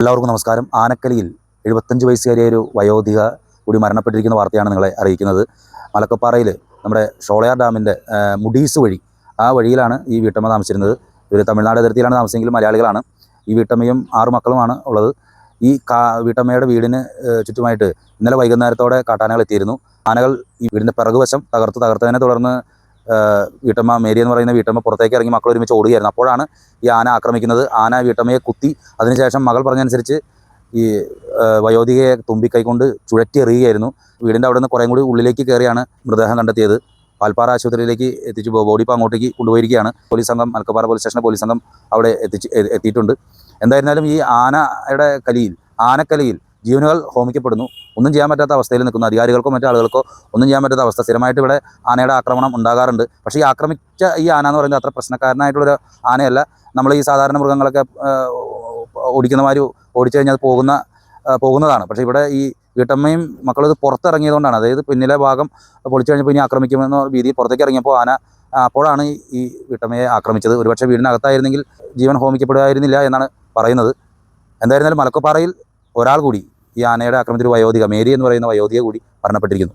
എല്ലാവർക്കും നമസ്കാരം. ആനക്കലിയിൽ എഴുപത്തഞ്ച് വയസ്സുകാരിയ ഒരു വയോധിക കൂടി മരണപ്പെട്ടിരിക്കുന്ന വാർത്തയാണ് നിങ്ങളെ അറിയിക്കുന്നത്. മലക്കപ്പാറയിൽ നമ്മുടെ ഷോളയാർ ഡാമിന്റെ മുടീസ് വഴി ആ വഴിയിലാണ് ഈ വീട്ടമ്മ താമസിച്ചിരുന്നത്. ഇവർ തമിഴ്നാട് അതിർത്തിയിലാണ് താമസിച്ചെങ്കിലും മലയാളികളാണ്. ഈ വീട്ടമ്മയും ആറു മക്കളുമാണ് ഉള്ളത്. ഈ കാ വീട്ടമ്മയുടെ വീടിന് ചുറ്റുമായിട്ട് ഇന്നലെ വൈകുന്നേരത്തോടെ കാട്ടാനകൾ എത്തിയിരുന്നു. ആനകൾ ഈ വീടിന്റെ പിറകുവശം തകർത്ത് തകർത്തതിനെ തുടർന്ന് വീട്ടമ്മ മേരി എന്ന് പറയുന്ന വീട്ടമ്മ പുറത്തേക്ക് ഇറങ്ങി മക്കൾ ഒരുമിച്ച് ഓടുകയായിരുന്നു. അപ്പോഴാണ് ഈ ആന ആക്രമിക്കുന്നത്. ആന വീട്ടമ്മയെ കുത്തി അതിനുശേഷം മകൾ പറഞ്ഞനുസരിച്ച് ഈ വയോധികയെ തുമ്പിക്കൈകൊണ്ട് ചുഴറ്റി എറിയുകയായിരുന്നു. വീടിന്റെ അവിടെ നിന്ന് കുറേ കൂടി ഉള്ളിലേക്ക് കയറിയാണ് മൃതദേഹം കണ്ടെത്തിയത്. പാൽപ്പാറ ആശുപത്രിയിലേക്ക് എത്തിച്ചു ബോഡി ഇപ്പോൾ അങ്ങോട്ടേക്ക് കൊണ്ടുപോയിരിക്കുകയാണ്. പോലീസ് സംഘം മലക്കപ്പാറ പോലീസ് സ്റ്റേഷനിലെ പോലീസ് സംഘം അവിടെ എത്തിച്ച് എത്തിയിട്ടുണ്ട്. എന്തായിരുന്നാലും ഈ ആനയുടെ കലിയിൽ ആനക്കലിയിൽ ജീവനുകൾ ഹോമിക്കപ്പെടുന്നു. ഒന്നും ചെയ്യാൻ പറ്റാത്ത അവസ്ഥയിൽ നിൽക്കുന്നു. അധികാരികൾക്കോ മറ്റാളുകൾക്കോ ഒന്നും ചെയ്യാൻ പറ്റാത്ത അവസ്ഥ. സ്ഥിരമായിട്ട് ഇവിടെ ആനയുടെ ആക്രമണം ഉണ്ടാകാറുണ്ട്. പക്ഷേ ഈ ആക്രമിച്ച ഈ ആന എന്ന് പറയുന്നത് അത്ര പ്രശ്നക്കാരനായിട്ടുള്ളൊരു ആനയല്ല. നമ്മൾ ഈ സാധാരണ മൃഗങ്ങളൊക്കെ ഓടിക്കുന്നമാർ ഓടിക്കുന്ന ഓടിച്ചു കഴിഞ്ഞാൽ പോകുന്ന പോകുന്നതാണ്. പക്ഷേ ഇവിടെ ഈ വീട്ടമ്മയും മക്കളും ഇത് പുറത്തിറങ്ങിയതുകൊണ്ടാണ്. അതായത് പിന്നിലെ ഭാഗം പൊളിച്ചു കഴിഞ്ഞപ്പോൾ ഇനി ആക്രമിക്കുമെന്ന രീതി പുറത്തേക്ക് ഇറങ്ങിയപ്പോൾ ആന അപ്പോഴാണ് ഈ- വീട്ടമ്മയെ ആക്രമിച്ചത്. ഒരുപക്ഷെ വീടിനകത്തായിരുന്നെങ്കിൽ ജീവൻ ഹോമിക്കപ്പെടുമായിരുന്നില്ല എന്നാണ് പറയുന്നത്. എന്തായിരുന്നാലും മലക്കപ്പാറയിൽ ഒരാൾ കൂടി ഈ ആനയുടെ ആക്രമണത്തിൽ ഒരു വയോധിക മേരി എന്ന് പറയുന്ന വയോധിക കൂടി മരണപ്പെട്ടിരിക്കുന്നു.